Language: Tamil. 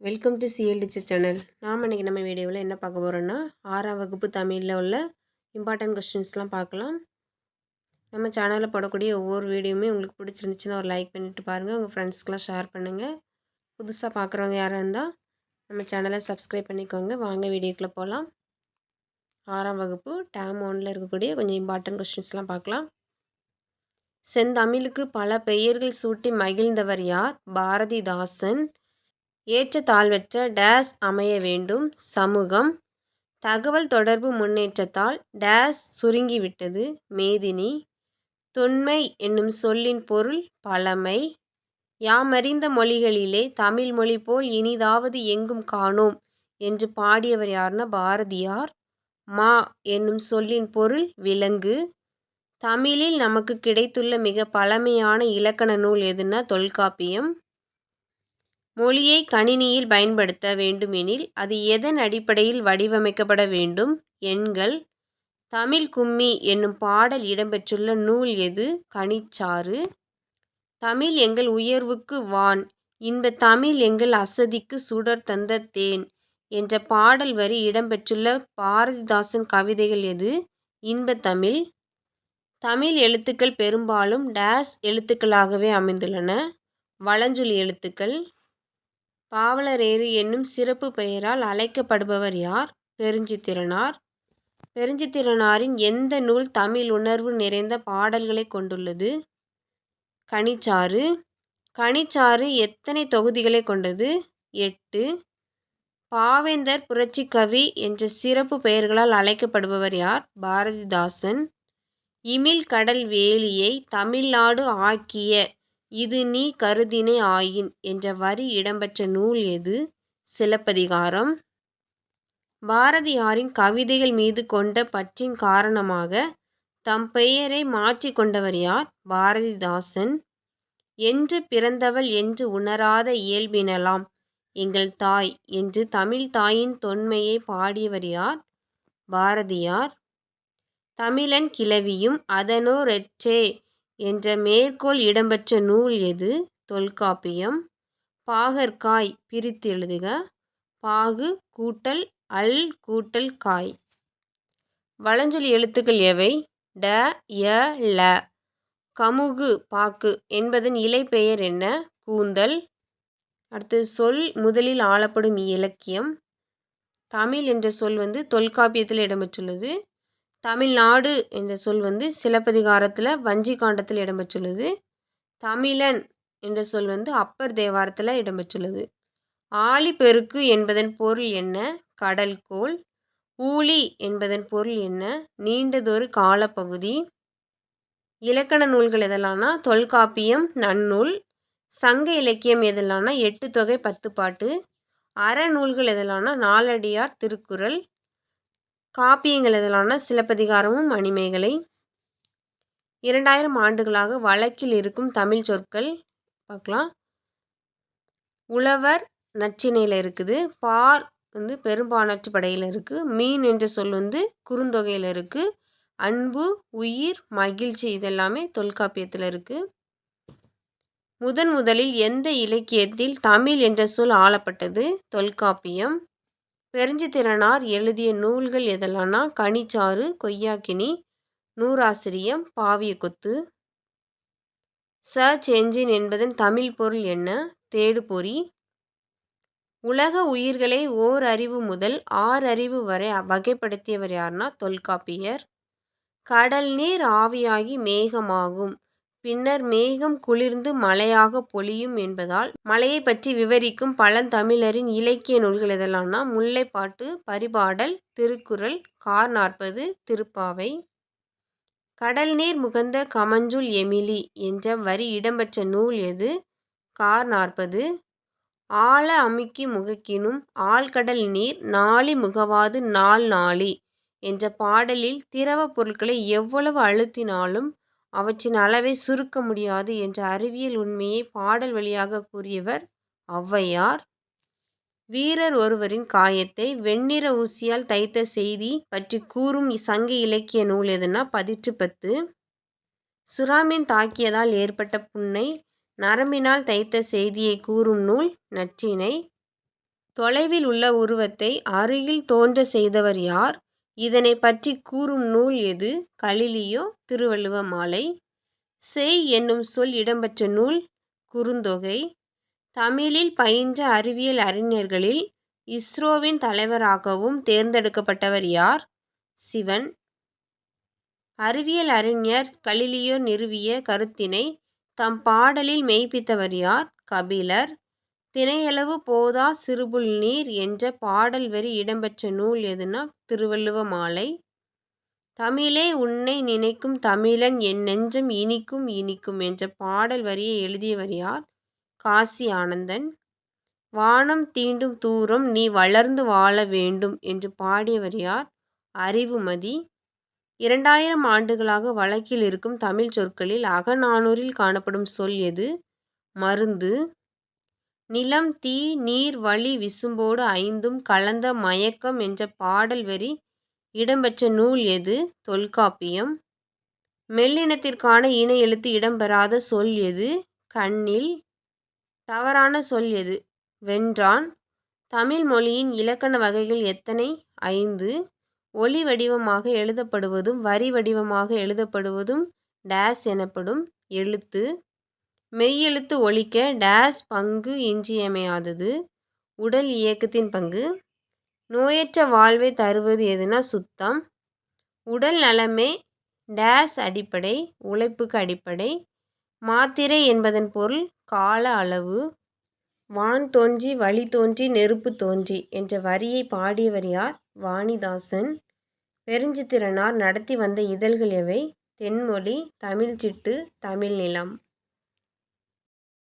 வெல்கம் டு சிஎல்டிச்சு சேனல் நாம் இன்றைக்கி நம்ம வீடியோவில் என்ன பார்க்க போகிறோன்னா ஆறாம் வகுப்பு தமிழில் உள்ள இம்பார்ட்டன்ட் கொஸ்டின்ஸ்லாம் பார்க்கலாம். நம்ம சேனலில் போடக்கூடிய ஒவ்வொரு வீடியோவுமே உங்களுக்கு பிடிச்சிருந்துச்சுன்னா ஒரு லைக் பண்ணிவிட்டு பாருங்கள் உங்கள் ஃப்ரெண்ட்ஸ்க்கெலாம் ஷேர் பண்ணுங்கள் புதுசாக பார்க்குறவங்க யாராக இருந்தால் நம்ம சேனலை சப்ஸ்கிரைப் பண்ணிக்கோங்க. வாங்க வீடியோக்குள்ளே போகலாம் ஆறாம் வகுப்பு டேம் ஒனில் இருக்கக்கூடிய கொஞ்சம் இம்பார்ட்டன்ட் கொஸ்டின்ஸ்லாம் பார்க்கலாம். செந்தமிழுக்கு பல பெயர்கள் சூட்டி மகிழ்ந்தவர் யார்? பாரதிதாசன் ஏற்ற தாழ்வற்ற டேஸ் அமைய வேண்டும். சமூகம். தகவல் தொடர்பு முன்னேற்றத்தால் டேஸ் சுருங்கிவிட்டது. மேதினி. தொன்மை என்னும் சொல்லின் பொருள் பழமை. யாமறிந்த மொழிகளிலே தமிழ் மொழி போல் இனிதாவது எங்கும் காணோம் என்று பாடியவர் யார்னா பாரதியார். மா என்னும் சொல்லின் பொருள் விலங்கு. தமிழில் நமக்கு கிடைத்துள்ள மிக பழமையான இலக்கண நூல் எதுனா தொல்காப்பியம். மொழியை கணினியில் பயன்படுத்த வேண்டுமெனில் அது எதன் அடிப்படையில் வடிவமைக்கப்பட வேண்டும்? எண்கள். தமிழ் கும்மி என்னும் பாடல் இடம்பெற்றுள்ள நூல் எது? கனிச்சாறு. தமிழ் எங்கள் உயர்வுக்கு வான். இன்ப தமிழ் எங்கள் அசதிக்கு சுடர் தந்த தேன் என்ற பாடல் வரி இடம்பெற்றுள்ள பாரதிதாசன் கவிதைகள் எது? இன்ப தமிழ். தமிழ் எழுத்துக்கள் பெரும்பாலும் டேஸ் எழுத்துக்களாகவே அமைந்துள்ளன. வளஞ்சொலி எழுத்துக்கள். பாவலரேறு என்னும் சிறப்பு பெயரால் அழைக்கப்படுபவர் யார்? பெருஞ்சித்திரனார். பெருஞ்சித்திரனாரின் எந்த நூல் தமிழ் உணர்வு நிறைந்த பாடல்களை கொண்டுள்ளது? கனிச்சாறு. கனிச்சாறு எத்தனை தொகுதிகளை கொண்டது? எட்டு. பாவேந்தர் புரட்சிக்கவி என்ற சிறப்பு பெயர்களால் அழைக்கப்படுபவர் யார்? பாரதிதாசன். இமில் கடல் வேலியை தமிழ்நாடு ஆக்கிய இது நீ கருதினை ஆயின் என்ற வரி இடம்பெற்ற நூல் எது? சிலப்பதிகாரம். பாரதியாரின் கவிதைகள் மீது கொண்ட பற்றின் காரணமாக தம் பெயரை மாற்றி கொண்டவர் யார்? பாரதிதாசன். என்று பிறந்தவள் என்று உணராத இயல்பினலாம் எங்கள் தாய் என்று தமிழ் தாயின் தொன்மையை பாடியவர் யார்? பாரதியார். தமிழன் கிளவியும் அதனோரெற்றே என்ற மேற்கோள் இடம்பெற்ற நூல் எது? தொல்காப்பியம். பாகற்காய் பிரித்து எழுதுக. பாகு கூட்டல் அல் கூட்டல் காய். வளஞ்சொலி எழுத்துக்கள் எவை? ட ய ல. கமுகு பாக்கு என்பதன் இலை பெயர் என்ன? கூந்தல். அடுத்து சொல் முதலில் ஆளப்படும் இலக்கியம். தமிழ் என்ற சொல் வந்து தொல்காப்பியத்தில் இடம்பெற்றுள்ளது. தமிழ்நாடு என்ற சொல் வந்து சிலப்பதிகாரத்தில் வஞ்சி காண்டத்தில் இடம்பெற்றுள்ளது தமிழன் என்ற சொல் வந்து அப்பர் தேவாரத்தில் இடம்பெற்றுள்ளது ஆழிப்பெருக்கு என்பதன் பொருள் என்ன? கடல்கோள் ஊழி என்பதன் பொருள் என்ன? நீண்டதொரு காலப்பகுதி. இலக்கண நூல்கள் எதெல்லாம்னா தொல்காப்பியம் நன்னூல். சங்க இலக்கியம் எதெல்லாம்னா எட்டு தொகை பத்து பாட்டு அறநூல்கள் எதெல்லாம்னா நாலடியார் திருக்குறள். காப்பியங்கள் சிலப்பதிகாரமும் மணிமேகலை இரண்டாயிரம் ஆண்டுகளாக வழக்கில் இருக்கும் தமிழ் சொற்கள் பார்க்கலாம். உழவர் நச்சினையில் இருக்குது பார் வந்து பெரும்பானாற்று படையில் இருக்குது மீன் என்ற சொல் வந்து குறுந்தொகையில் இருக்குது அன்பு உயிர் மகிழ்ச்சி இதெல்லாமே தொல்காப்பியத்தில் இருக்குது முதன் முதலில் எந்த இலக்கியத்தில் தமிழ் என்ற சொல் ஆளப்பட்டது? தொல்காப்பியம். பெருஞ்சித்திரனார் எழுதிய நூல்கள் எதெல்லாம்னா கனிச்சாறு கொய்யாக்கினி நூறாசிரியம் பாவிய கொத்து சர்ச் என்ஜின் என்பதன் தமிழ் பொருள் என்ன? தேடுபொறி. உலக உயிர்களை ஓர் அறிவு முதல் ஆறு அறிவு வரை வகைப்படுத்தியவர் யார்னா தொல்காப்பியர். கடல் நீர் ஆவியாகி மேகமாகும். பின்னர் மேகம் குளிர்ந்து மழையாக பொழியும் என்பதால் மழையை பற்றி விவரிக்கும் பழந்தமிழரின் இலக்கிய நூல்கள் எதெல்லாம்னா முல்லைப்பாட்டு பரிபாடல் திருக்குறள் கார் நாற்பது திருப்பாவை கடல் நீர் முகந்த கமஞ்சுள் எமிலி என்ற வரி இடம்பெற்ற நூல் எது? கார் நாற்பது. ஆழ அமுக்கி முகக்கினும் ஆழ்கடல் நீர் நாளி முகவாது நாள் நாளி என்ற பாடலில் திரவ பொருட்களை எவ்வளவு அழுத்தினாலும் அவற்றின் அளவை சுருக்க முடியாது என்ற அறிவியல் உண்மையை பாடல் வழியாக கூறியவர் ஔவையார். வீரர் ஒருவரின் காயத்தை வெண்ணிற ஊசியால் தைத்த செய்தி பற்றி கூறும் சங்க இலக்கிய நூல் எதுனா? பதிற்று பத்து. சுறாமீன் தாக்கியதால் ஏற்பட்ட புண்ணை நரம்பினால் தைத்த செய்தியை கூறும் நூல் நற்றினை தொலைவில் உள்ள உருவத்தை அருகில் தோன்றச் செய்தவர் யார்? இதனைப் பற்றி கூறும் நூல் எது? கலிலியோ திருவள்ளுவ மாலை. செய் என்னும் சொல் இடம்பெற்ற நூல். குறுந்தொகை. தமிழில் பயின்ற அறிவியல் அறிஞர்களில் இஸ்ரோவின் தலைவராகவும் தேர்ந்தெடுக்கப்பட்டவர் யார்? சிவன். அறிவியல் அறிஞர் கலிலியோ நிறுவிய கருத்தினை தம் பாடலில் மெய்ப்பித்தவர் யார்? கபிலர். தினையளவு போதா சிறுபுல் நீர் என்ற பாடல் வரி இடம்பெற்ற நூல் எதுனா திருவள்ளுவ மாலை. தமிழே உன்னை நினைக்கும் தமிழன் என் நெஞ்சம் இனிக்கும் இனிக்கும் என்ற பாடல் வரியை எழுதியவர் யார்? காசி ஆனந்தன். வானம் தீண்டும் தூரம் நீ வளர்ந்து வாழ வேண்டும் என்று பாடியவர் யார்? அறிவுமதி. இரண்டாயிரம் ஆண்டுகளாக வழக்கில் இருக்கும் தமிழ் சொற்களில் அகநானூறில் காணப்படும் சொல் எது? மருந்து. நிலம் தீ நீர் வளி விசும்போடு ஐந்தும் கலந்த மயக்கம் என்ற பாடல் வரி இடம்பெற்ற நூல் எது? தொல்காப்பியம். மெல்லினத்திற்கான இன எழுத்து இடம்பெறாத சொல் எது? கண்ணில். தவறான சொல் எது? வென்றான். தமிழ் மொழியின் இலக்கண வகைகள் எத்தனை? ஐந்து. ஒலி வடிவமாக எழுதப்படுவதும் வரி வடிவமாக எழுதப்படுவதும் டேஸ் எனப்படும் எழுத்து. மெய்யெழுத்து ஒழிக்க டேஸ் பங்கு இன்றியமையாதது உடல் இயக்கத்தின் பங்கு. நோயற்ற வாழ்வை தருவது எதுனா சுத்தம். உடல் நலமே டேஸ் அடிப்படை உழைப்புக்கு அடிப்படை. மாத்திரை என்பதன் பொருள் கால அளவு. வான் தோன்றி வழி தோன்றி நெருப்பு தோன்றி என்ற வரியை பாடியவர் யார்? வாணிதாசன். பெருஞ்சித்திரனார் நடத்தி வந்த இதழ்கள் எவை? தென்மொழி தமிழ்ச்சிட்டு தமிழ் நிலம்.